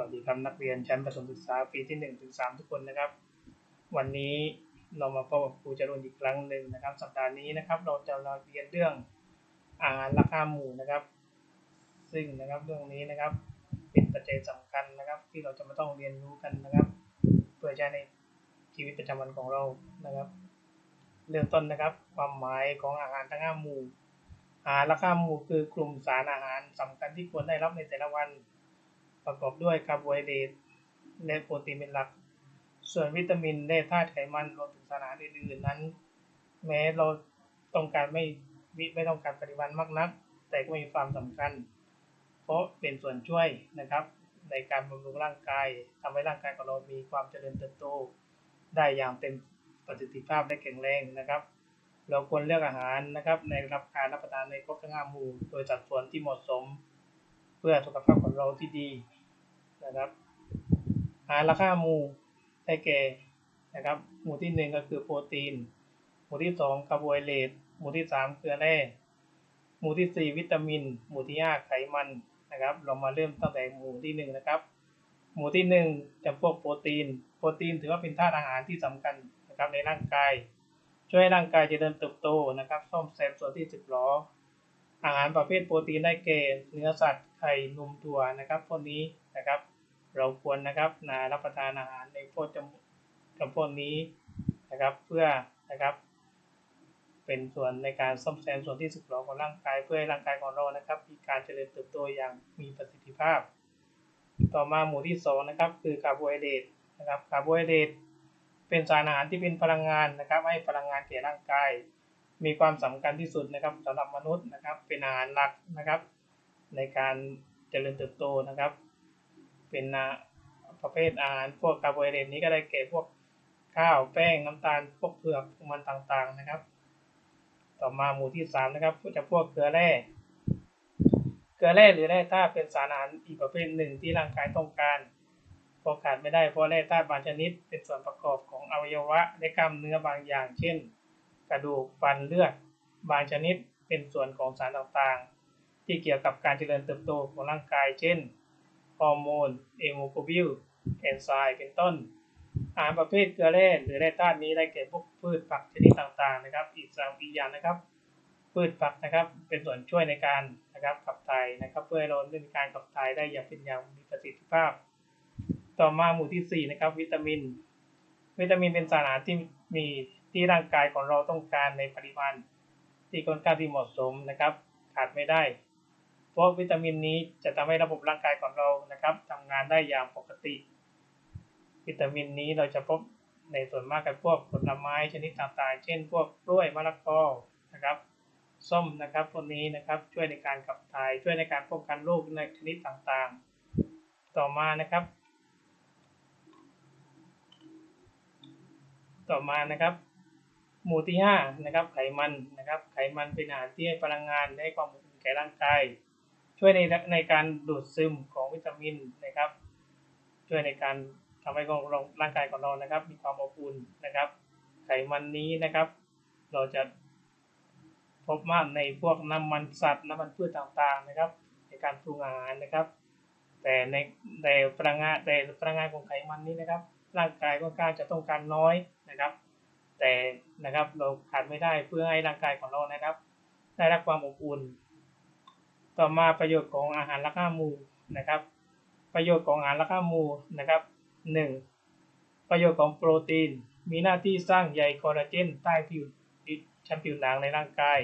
วัสดีครับนักเรียนชั้นประถมศึกษาปีที่1นถึงสทุกคนนะครับ วันนี้เรามาพบกับครูจรุนอีกครั้งหนึ่งนะครับ สัปดาห์นี้นะครับ เราจะเราเรียนเรื่องอาหารราคาหมู่นะครับ ซึ่งนะครับเรื่องนี้นะครับเป็นปัจจัยสำคัญนะครับ ที่เราจะมาต้องเรียนรู้กันนะครับ เพื่อใช้ในชีวิตประจำวันของเรานะครับ เริ่มต้นนะครับ ความหมายของอาหารทั้งห้าหมู่อาหารราคาหมู่คือกลุ่มสารอาหารสำคัญที่ควรได้รับในแต่ละวัน ประกอบด้วยคาร์โบไฮเดรตและโปรตีนเป็นหลัก ส่วนวิตามินและธาตุไขมันรวมถึงสารอาหารอื่นๆนั้น แม้เราต้องการไม่ไม่ต้องการปริมาณมากนัก แต่ก็มีความสำคัญ เพราะเป็นส่วนช่วยนะครับ ในการบำรุงร่างกายทำให้ร่างกายของเรามีความเจริญเติบโต ได้อย่างเต็มประสิทธิภาพและแข็งแรงนะครับเราควรเลือกอาหารนะครับในรับการรับประทานในครบทั้งห้าหมู่โดยสัดส่วนที่เหมาะสม เพื่อสุขภาพของเราที่ดีนะครับ หาราคาหมู่ได้แก่นะครับ หมู่ที่หนึ่งก็คือโปรตีน หมู่ที่สองคาร์โบไฮเดรตหมู่ที่สามเกลือแร่หมู่ที่สี่วิตามิน หมู่ที่ห้าไขมันนะครับ เรามาเริ่มตั้งแต่หมู่ที่หนึ่งนะครับ หมู่ที่หนึ่งจำพวกโปรตีน โปรตีนถือว่าเป็นธาตุอาหารที่สำคัญนะครับในร่างกาย ช่วยให้ร่างกายเจริญเติบโตนะครับ ซ่อมแซมส่วนที่สึกหรอ อาหารประเภทโปรตีนได้แก่เนื้อสัตว์ไข่นมถั่วนะครับพวกนี้นะครับ เราควรนะครับนารับประทานอาหารในพวกจำจำพวกนี้นะครับ เพื่อนะครับ เป็นส่วนในการซ่อมแซมส่วนที่สึกหรอของร่างกายเพื่อให้ร่างกายของเรานะครับ มีการเจริญเติบโตอย่างมีประสิทธิภาพ ต่อมาหมู่ที่สองนะครับคือคาร์โบไฮเดรตนะครับคาร์โบไฮเดรตเป็นสารอาหารที่เป็นพลังงานนะครับ ให้พลังงานแก่ร่างกาย มีความสำคัญที่สุดนะครับสำหรับมนุษย์นะครับ เป็นอาหารหลักนะครับ ในการเจริญเติบโตนะครับ เป็นประเภทอาหารพวกคาร์โบไฮเดรตนี้ก็ได้แก่พวกข้าวแป้งน้ำตาลพวกเผือกมันต่างๆนะครับ ต่อมาหมู่ที่สามนะครับก็จะพวกเกลือแร่เกลือแร่หรือแร่ธาตุเป็นสารอาหารอีกประเภทหนึ่งที่ร่างกายต้องการพอขาดไม่ได้เพราะแร่ธาตุบางชนิด เป็นส่วนประกอบของอวัยวะและกล้ามเนื้อบางอย่าง เช่น กระดูกฟันเลือด บางชนิดเป็นส่วนของสารต่างๆ ที่เกี่ยวกับการเจริญเติบโตของร่างกาย เช่น ฮอร์โมน เอโมโกบิลแอนไซม์เป็นต้น อาหารประเภทเกลือแร่หรือแร่ธาตุนี้ได้แก่พวกพืชผักชนิดต่างๆนะครับ อีกสามอีกอย่างนะครับ พืชผักนะครับเป็นส่วนช่วยในการนะครับขับถ่ายนะครับ เพื่อให้เราเรื่องการขับถ่ายได้อย่างเป็นอย่างมีประสิทธิภาพ ต่อมาหมู่ที่สี่นะครับวิตามิน วิตามินเป็นสารอาหารที่มี ที่ร่างกายของเราต้องการในปริมาณที่ค่อนข้างที่เหมาะสมนะครับ ขาดไม่ได้ เพราะวิตามินนี้จะทำให้ระบบร่างกายของเรานะครับทำงานได้อย่างปกติ วิตามินนี้เราจะพบในส่วนมากกับพวกผลไม้ชนิดต่างๆ เช่น พวกกล้วยมะละกอนะครับส้มนะครับพวกนี้นะครับช่วยในการขับถ่ายช่วยในการป้องกันโรคในชนิดต่างๆ ต่อมานะครับ ต่อมานะครับ หมู่ที่ห้านะครับไขมันนะครับไขมันเป็นอาหารที่ให้พลังงานให้ความอบอุ่นแก่ร่างกาย ช่วยในในการดูดซึมของวิตามินนะครับ ช่วยในการทำให้ของร่างกายของเรานะครับ มีความอบอุ่นนะครับ ไขมันนี้นะครับ เราจะพบมากในพวกน้ำมันสัตว์น้ำมันพืชต่างๆนะครับ ในการปรุงอาหารนะครับ แต่ในแต่พลังงานแต่พลังงานของไขมันนี้นะครับ ร่างกายก็กล้ารจะต้องการน้อยนะครับ แต่นะครับเราขาดไม่ได้เพื่อให้ร่างกายของเรานะครับ ได้รับความอบอุ่น ต่อมาประโยชน์ของอาหารราคามูนะครับ ประโยชน์ของอาหารราคามูนะครับหนึ่งประโยชน์ของโปรตีน มีหน้าที่สร้างใยคอลลาเจนใต้ผิวชั้นผิวหนังในร่างกาย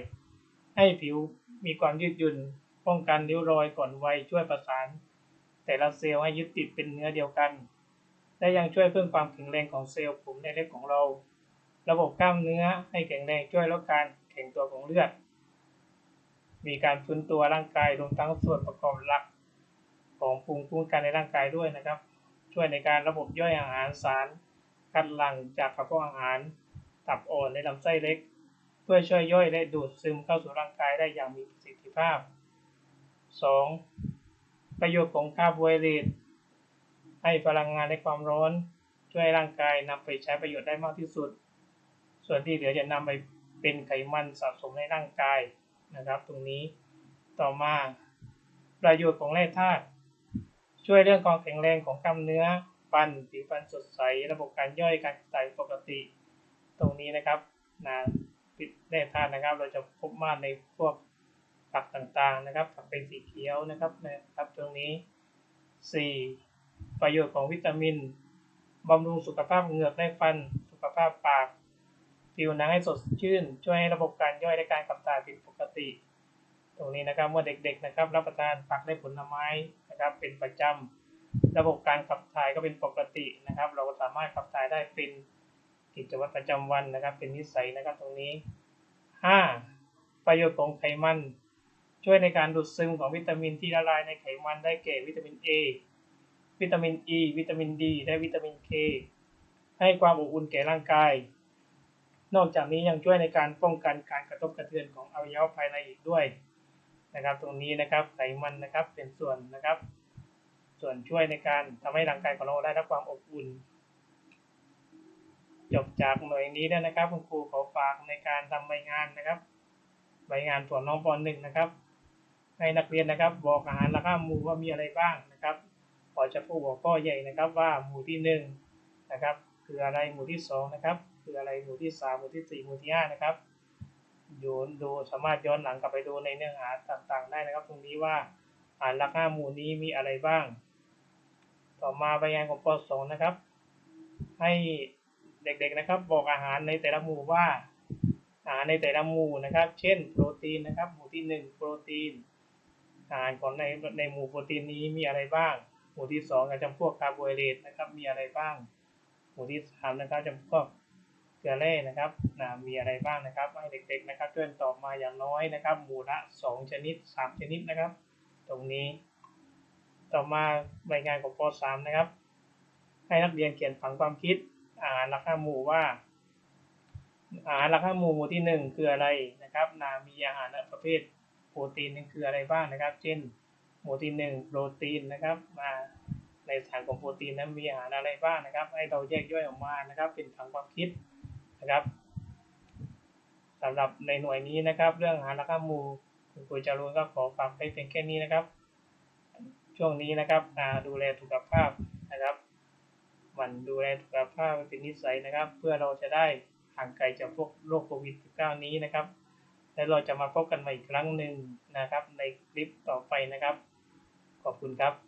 ให้ผิวมีความยืดหยุ่นป้องกันริ้วรอยก่อนวัยช่วยประสาน แต่ละเซลล์ให้ยึดติดเป็นเนื้อเดียวกัน และยังช่วยเพิ่มความแข็งแรงของเซลล์ผมในเล็บของเรา ระบบกล้ามเนื้อให้แข็งแรงช่วยลดการแข็งตัวของเลือด มีการฟื้นตัวร่างกายรวมทั้งส่วนประกอบหลัก ของภูมิคุ้มกันในร่างกายด้วยนะครับ ช่วยในการระบบย่อยอาหารสารคัดหลั่งจากกระเพาะอาหาร ตับอ่อนในลำไส้เล็ก เพื่อช่วยย่อยและดูดซึมเข้าสู่ร่างกายได้อย่างมีประสิทธิภาพ 2. ประโยชน์ของคาร์โบไฮเดรตให้พลังงานและความร้อน ช่วยร่างกายนำไปใช้ประโยชน์ได้มากที่สุด ส่วนที่เหลือจะนำไปเป็นไขมันสะสมในร่างกายนะครับ ตรงนี้ต่อมาประโยชน์ของแร่ธาตุช่วยเรื่องความแข็งแรงของกล้ามเนื้อฟันผิวพรรณสดใส ระบบการย่อยการข่ายปกติ ตรงนี้นะครับนะปิดได้ทานนะครับ เราจะพบมากในพวกผักต่างๆนะครับผักเป็นสีเขียวนะครับนะครับตรงนี้ 4. ประโยชน์ของวิตามินบำรุงสุขภาพเหงือกและฟัน สุขภาพปาก ผิวหนังให้สดชื่น ช่วยให้ระบบการย่อยและการขับถ่ายเป็นปกติ ตรงนี้นะครับเมื่อเด็กๆนะครับ รับประทานผักและผลไม้นะครับ เป็นประจำระบบการขับถ่ายก็เป็นปกตินะครับ เราก็สามารถขับถ่ายได้เป็นกิจวัตรประจำวันนะครับ เป็นนิสัยนะครับตรงนี้ 5. ประโยชน์ของไขมัน ช่วยในการดูดซึมของวิตามินที่ละลายในไขมันได้แก่วิตามิน A วิตามิน E วิตามิน D และวิตามิน K ให้ความอบอุ่นแก่ร่างกาย นอกจากนี้ยังช่วยในการป้องกันการกระทบกระเทือนของอวัยวะภายในอีกด้วยนะครับ ตรงนี้นะครับไขมันนะครับเป็นส่วนนะครับ ส่วนช่วยในการทำให้ร่างกายของเราได้รับความอบอุ่น จบจากหน่วยนี้แล้วนะครับ คุณครูขอฝากในการทำใบงานนะครับ ใบงานส่วนน้องปหนึ่งนะครับ ให้นักเรียนนะครับ บอกอาหารราคาหมู่ว่ามีอะไรบ้างนะครับขอจะพูดบอกพ่อใหญ่นะครับว่าหมู่ที่หนึ่งนะครับคืออะไรหมู่ที่สองนะครับ คืออะไรหมู่ที่สามหมู่ที่สี่หมู่ที่ห้านะครับโยนดูสามารถย้อนหลังกลับไปดูในเนื้อหาต่างๆ ได้นะครับ ตรงนี้ว่าอาหารราคาหมู่นี้มีอะไรบ้าง ต่อมาใบงานของปสองนะครับ ให้เด็กๆนะครับ บอกอาหารในแต่ละหมู่ว่าอาหารในแต่ละหมู่นะครับ เช่น โปรตีนนะครับ หมู่ที่หนึ่งโปรตีน อาหารของในในหมู่โปรตีนนี้มีอะไรบ้าง หมู่ที่สองก็จำพวกคาร์โบไฮเดรตนะครับ มีอะไรบ้าง หมู่ที่สามนะครับจำพวก กลือแร่นะครับนะมีอะไรบ้างนะครับให้เด็กๆนะครับช่วยตอบมาอย่างน้อยนะครับหมู่ละสองชนิดสามชนิดนะครับ ตรงนี้ ต่อมาใบงานของป .3 นะครับ ให้นักเรียนเขียนผังความคิดอาหารราคาหมู่ว่า อาหารราคาหมู่หมู่ที่หนึ่งคืออะไรนะครับนามีอาหารประเภทโปรตีนนี่คืออะไรบ้างนะครับ เช่น หมู่ที่หนึ่งโปรตีนนะครับมาในสารของโปรตีนนั้นมีอาหารอะไรบ้างนะครับ ให้เราแยกย่อยออกมานะครับ เป็นผังความคิด นะครับสำหรับในหน่วยนี้นะครับ เรื่องอาหารราคามูคุณครูจารุนก็ขอฝากไปเพียงแค่นี้นะครับ ช่วงนี้นะครับดูแลสุขภาพนะครับหมันดูแลสุขภาพเป็นนิสัยนะครับ เพื่อเราจะได้ห่างไกลจากพวกโรคโควิด -19 นี้นะครับ แล้วเราจะมาพบกันใหม่อีกครั้งหนึ่งนะครับ ในคลิปต่อไปนะครับ ขอบคุณครับ